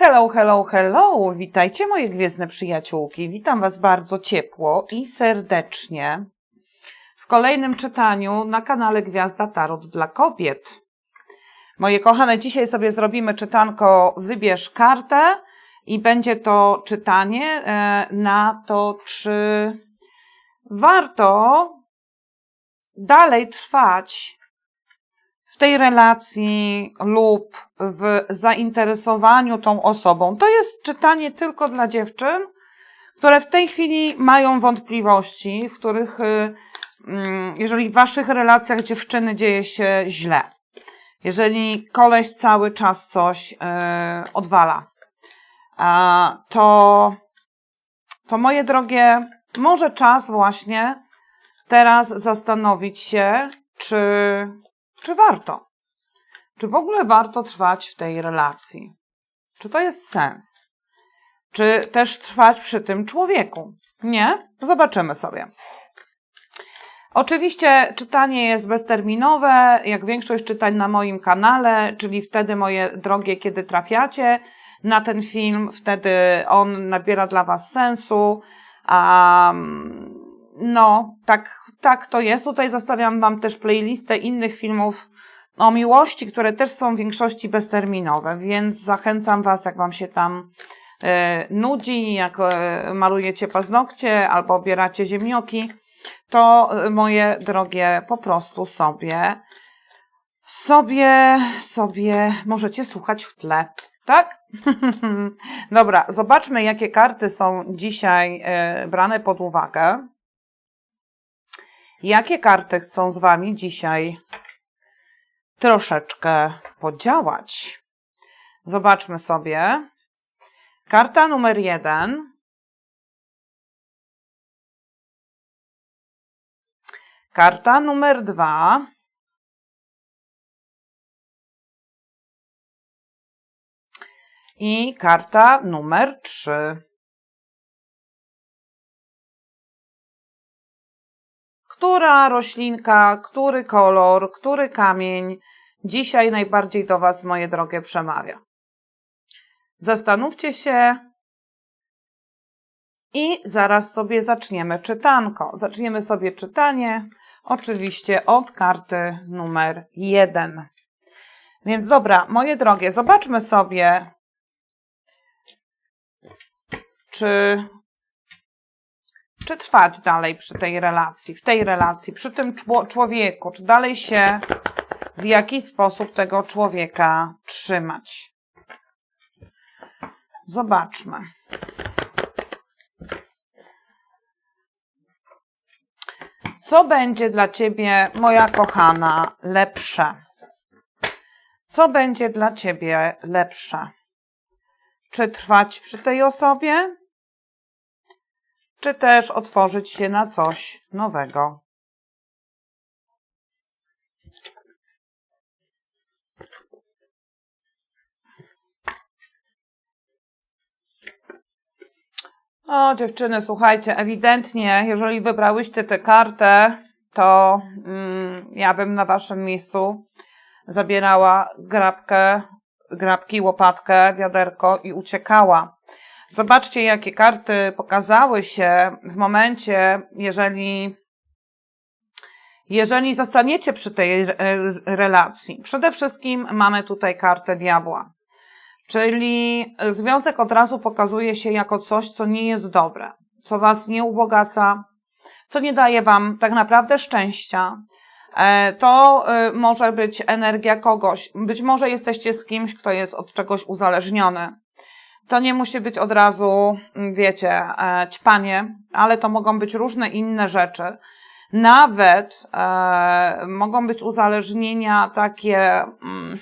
Hello, hello, hello! Witajcie moje gwiezdne przyjaciółki. Witam Was bardzo ciepło i serdecznie w kolejnym czytaniu na kanale Gwiazda Tarot dla Kobiet. Moje kochane, dzisiaj sobie zrobimy czytanko Wybierz kartę i będzie to czytanie e, na to, czy warto dalej trwać w tej relacji lub w zainteresowaniu tą osobą. To jest czytanie tylko dla dziewczyn, które w tej chwili mają wątpliwości, w których, y, mm, jeżeli w waszych relacjach dziewczyny dzieje się źle, jeżeli koleś cały czas coś y, odwala, to, to moje drogie, może czas właśnie teraz zastanowić się, czy czy warto? Czy w ogóle warto trwać w tej relacji? Czy to jest sens? Czy też trwać przy tym człowieku? Nie? Zobaczymy sobie. Oczywiście czytanie jest bezterminowe, jak większość czytań na moim kanale, czyli wtedy, moje drogie, kiedy trafiacie na ten film, wtedy on nabiera dla Was sensu. Um, no, tak, tak to jest. Tutaj zostawiam Wam też playlistę innych filmów o miłości, które też są w większości bezterminowe, więc zachęcam Was, jak Wam się tam e, nudzi, jak e, malujecie paznokcie albo obieracie ziemnioki, to e, moje drogie, po prostu sobie, sobie, sobie możecie słuchać w tle. Tak? Dobra, zobaczmy, jakie karty są dzisiaj brane pod uwagę. Jakie karty chcą z Wami dzisiaj troszeczkę podziałać? Zobaczmy sobie. Karta numer jeden. Karta numer dwa. I karta numer trzy. Która roślinka, który kolor, który kamień dzisiaj najbardziej do Was, moje drogie, przemawia. Zastanówcie się i zaraz sobie zaczniemy czytanko. Zaczniemy sobie czytanie, oczywiście od karty numer jeden. Więc dobra, moje drogie, zobaczmy sobie, czy czy trwać dalej przy tej relacji, w tej relacji, przy tym człowieku, czy dalej się w jakiś sposób tego człowieka trzymać. Zobaczmy. Co będzie dla ciebie, moja kochana, lepsze? Co będzie dla ciebie lepsze? Czy trwać przy tej osobie? Czy też otworzyć się na coś nowego. O, dziewczyny, słuchajcie, ewidentnie, jeżeli wybrałyście tę kartę, to mm, ja bym na waszym miejscu zabierała grabkę, grabki, łopatkę, wiaderko i uciekała. Zobaczcie, jakie karty pokazały się w momencie, jeżeli, jeżeli zostaniecie przy tej relacji. Przede wszystkim mamy tutaj kartę diabła. Czyli związek od razu pokazuje się jako coś, co nie jest dobre, co was nie ubogaca, co nie daje wam tak naprawdę szczęścia. E, to e, może być energia kogoś. Być może jesteście z kimś, kto jest od czegoś uzależniony. To nie musi być od razu, mm, wiecie, e, ćpanie, ale to mogą być różne inne rzeczy. Nawet e, mogą być uzależnienia takie, mm,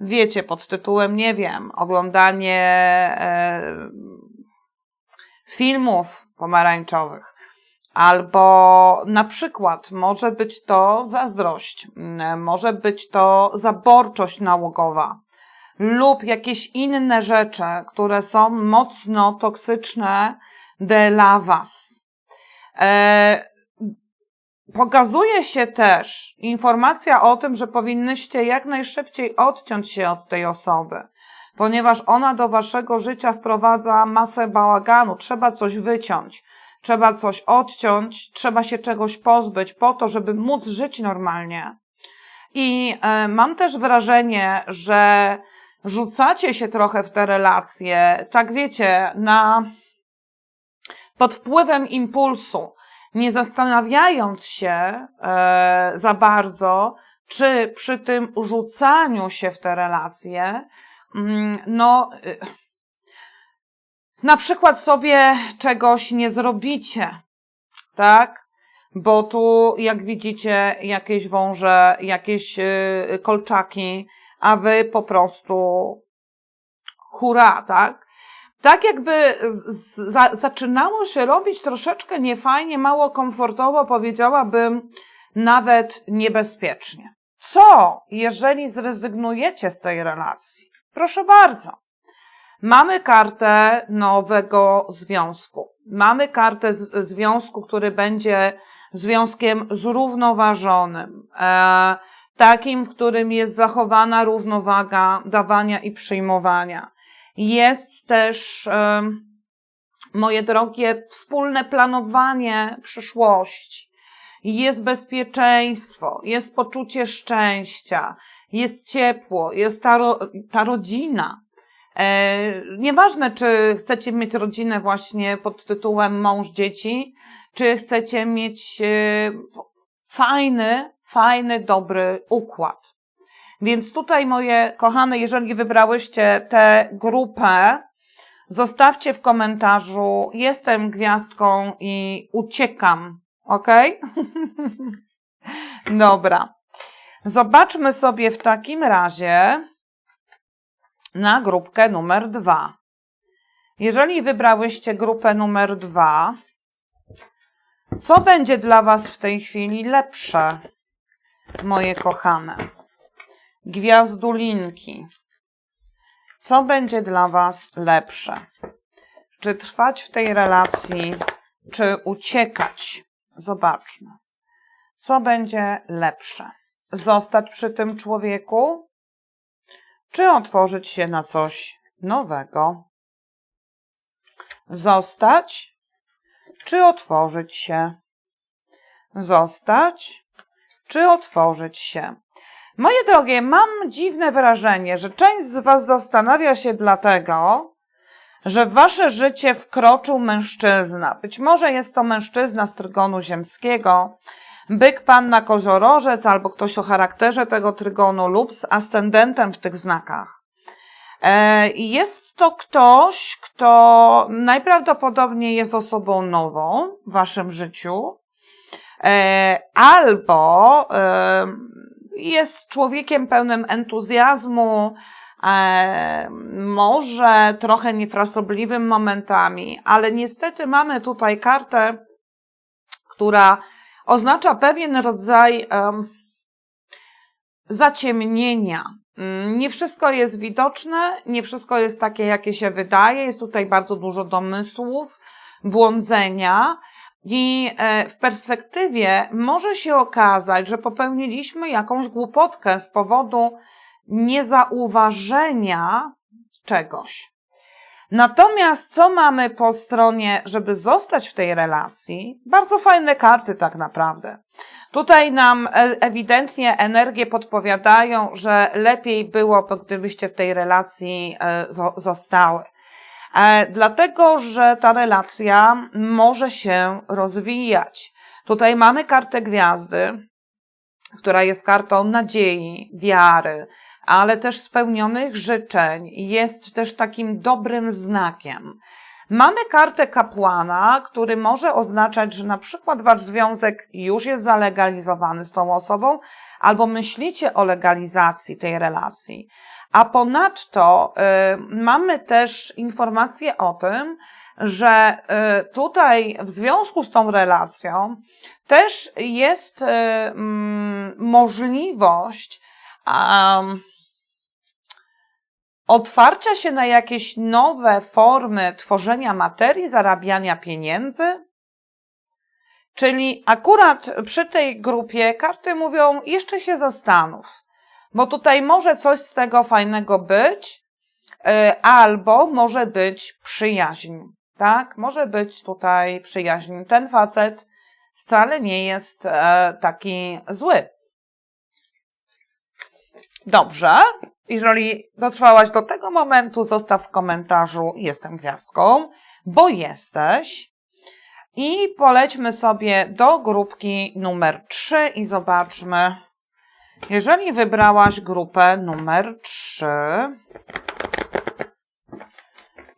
wiecie, pod tytułem, nie wiem, oglądanie e, filmów pomarańczowych. Albo na przykład może być to zazdrość, mm, może być to zaborczość nałogowa, lub jakieś inne rzeczy, które są mocno toksyczne dla Was. E, pokazuje się też informacja o tym, że powinnyście jak najszybciej odciąć się od tej osoby. ponieważ ona do waszego życia wprowadza masę bałaganu. Trzeba coś wyciąć, trzeba coś odciąć, trzeba się czegoś pozbyć po to, żeby móc żyć normalnie. I e, mam też wrażenie, że rzucacie się trochę w te relacje, tak wiecie, na pod wpływem impulsu, nie zastanawiając się e, za bardzo, czy przy tym rzucaniu się w te relacje, mm, no, y, na przykład sobie czegoś nie zrobicie, tak? Bo tu, jak widzicie, jakieś wąże, jakieś y, kolczaki, a wy po prostu hura, tak? Tak jakby za, zaczynało się robić troszeczkę niefajnie, mało komfortowo, powiedziałabym, nawet niebezpiecznie. Co, jeżeli zrezygnujecie z tej relacji? Proszę bardzo. Mamy kartę nowego związku. Mamy kartę związku, który będzie związkiem zrównoważonym. E, takim, w którym jest zachowana równowaga dawania i przyjmowania. Jest też, moje drogie, wspólne planowanie przyszłości. Jest bezpieczeństwo, jest poczucie szczęścia, jest ciepło, jest ta, ro, ta rodzina. E, nieważne, czy chcecie mieć rodzinę właśnie pod tytułem mąż, dzieci, czy chcecie mieć e, fajny, fajny, dobry układ. Więc tutaj, moje kochane, jeżeli wybrałyście tę grupę, zostawcie w komentarzu: Jestem gwiazdką i uciekam. Ok? Dobra. Zobaczmy sobie w takim razie na grupkę numer dwa. Jeżeli wybrałyście grupę numer dwa, co będzie dla Was w tej chwili lepsze, moje kochane? Gwiazdulinki. Co będzie dla Was lepsze? Czy trwać w tej relacji, czy uciekać? Zobaczmy. Co będzie lepsze? Zostać przy tym człowieku, czy otworzyć się na coś nowego? Zostać, czy otworzyć się? Zostać, czy otworzyć się? Moje drogie, mam dziwne wrażenie, że część z Was zastanawia się dlatego, że w Wasze życie wkroczył mężczyzna. Być może jest to mężczyzna z trygonu ziemskiego, byk, panna, koziorożec albo ktoś o charakterze tego trygonu lub z ascendentem w tych znakach. E, jest to ktoś, kto najprawdopodobniej jest osobą nową w Waszym życiu, e, albo jest człowiekiem pełnym entuzjazmu, e, może trochę niefrasobliwym momentami, ale niestety mamy tutaj kartę, która oznacza pewien rodzaj zaciemnienia. Mm, nie wszystko jest widoczne, nie wszystko jest takie, jakie się wydaje. Jest tutaj bardzo dużo domysłów, błądzenia. I e, w perspektywie może się okazać, że popełniliśmy jakąś głupotkę z powodu niezauważenia czegoś. Natomiast co mamy po stronie, żeby zostać w tej relacji? Bardzo fajne karty tak naprawdę. Tutaj nam e, ewidentnie energie podpowiadają, że lepiej było, gdybyście w tej relacji e, zostały. E, dlatego, że ta relacja może się rozwijać. Tutaj mamy kartę gwiazdy, która jest kartą nadziei, wiary, ale też spełnionych życzeń, jest też takim dobrym znakiem. Mamy kartę kapłana, który może oznaczać, że na przykład wasz związek już jest zalegalizowany z tą osobą, albo myślicie o legalizacji tej relacji. A ponadto y, mamy też informację o tym, że y, tutaj w związku z tą relacją też jest y, mm, możliwość otwarcia się na jakieś nowe formy tworzenia materii, zarabiania pieniędzy. Czyli akurat przy tej grupie karty mówią, jeszcze się zastanów bo tutaj może coś z tego fajnego być, E, albo może być przyjaźń, tak? Może być tutaj przyjaźń. Ten facet wcale nie jest e, taki zły. Dobrze. Jeżeli dotrwałaś do tego momentu, zostaw w komentarzu jestem gwiazdką, bo jesteś. I polećmy sobie do grupki numer 3 i zobaczmy. Jeżeli wybrałaś grupę numer 3,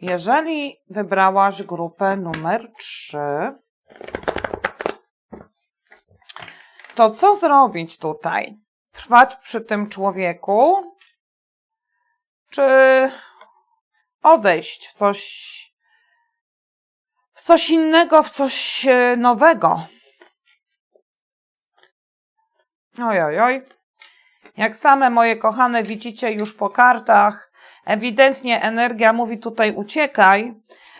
jeżeli wybrałaś grupę numer 3, to co zrobić tutaj? Trwać przy tym człowieku, czy odejść w coś, w coś innego, w coś e, nowego? Oj, oj, oj. Jak same moje kochane widzicie już po kartach, ewidentnie energia mówi tutaj uciekaj,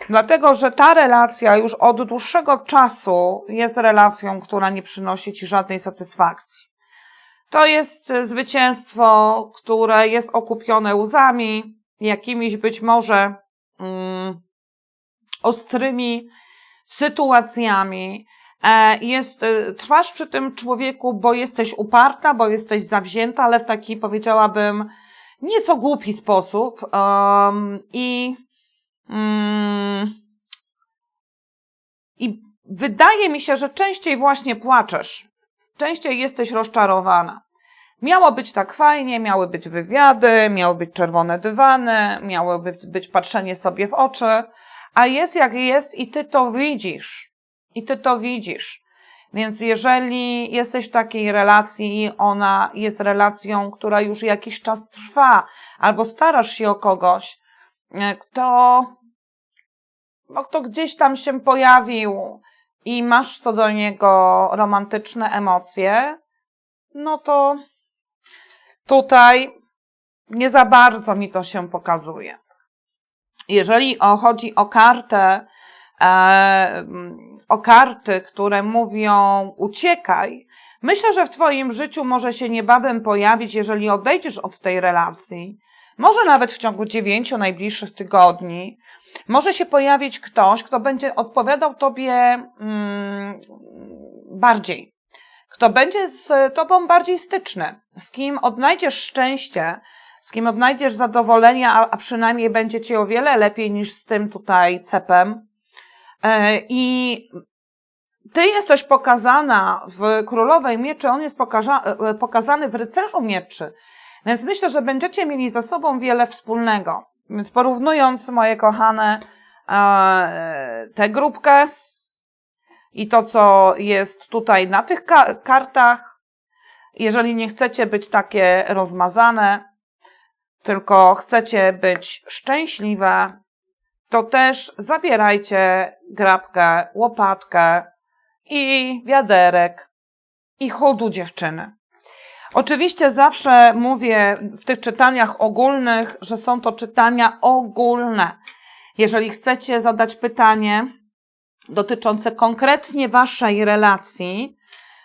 dlatego że ta relacja już od dłuższego czasu jest relacją, która nie przynosi ci żadnej satysfakcji. To jest zwycięstwo, które jest okupione łzami, jakimiś być może mm, ostrymi sytuacjami. E, Jest, e, trwasz przy tym człowieku, bo jesteś uparta, bo jesteś zawzięta, ale w taki powiedziałabym nieco głupi sposób. Um, I mm, i wydaje mi się, że częściej właśnie płaczesz, częściej jesteś rozczarowana. Miało być tak fajnie, miały być wywiady, miały być czerwone dywany, miało być, patrzenie sobie w oczy, a jest jak jest i ty to widzisz. I ty to widzisz. Więc jeżeli jesteś w takiej relacji ona jest relacją, która już jakiś czas trwa, albo starasz się o kogoś, e, kto, no, kto gdzieś tam się pojawił i masz co do niego romantyczne emocje, no to tutaj nie za bardzo mi to się pokazuje. Jeżeli chodzi o kartę, e, o karty, które mówią uciekaj, myślę, że w Twoim życiu może się niebawem pojawić, jeżeli odejdziesz od tej relacji, może nawet w ciągu dziewięciu najbliższych tygodni, może się pojawić ktoś, kto będzie odpowiadał Tobie mm, bardziej, kto będzie z Tobą bardziej styczny, z kim odnajdziesz szczęście, z kim odnajdziesz zadowolenie, a, a przynajmniej będzie Ci o wiele lepiej niż z tym tutaj cepem. E, I ty jesteś pokazana w Królowej Mieczy, on jest pokaza e, pokazany w Rycerzu Mieczy. Więc myślę, że będziecie mieli ze sobą wiele wspólnego. Więc porównując, moje kochane, e, tę grupkę i to, co jest tutaj na tych ka kartach, jeżeli nie chcecie być takie rozmazane, tylko chcecie być szczęśliwe, to też zabierajcie grabkę, łopatkę i wiaderek i chodu dziewczyny. Oczywiście zawsze mówię w tych czytaniach ogólnych, że są to czytania ogólne. Jeżeli chcecie zadać pytanie dotyczące konkretnie waszej relacji,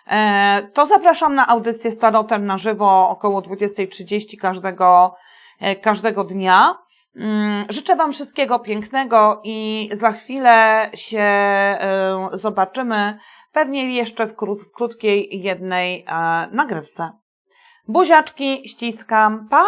e, to zapraszam na audycję z tarotem na żywo około 20.30 każdego, e, każdego dnia. Mm, życzę Wam wszystkiego pięknego i za chwilę się e, zobaczymy, pewnie jeszcze w, krót, w krótkiej jednej nagrywce. Buziaczki ściskam. Pa!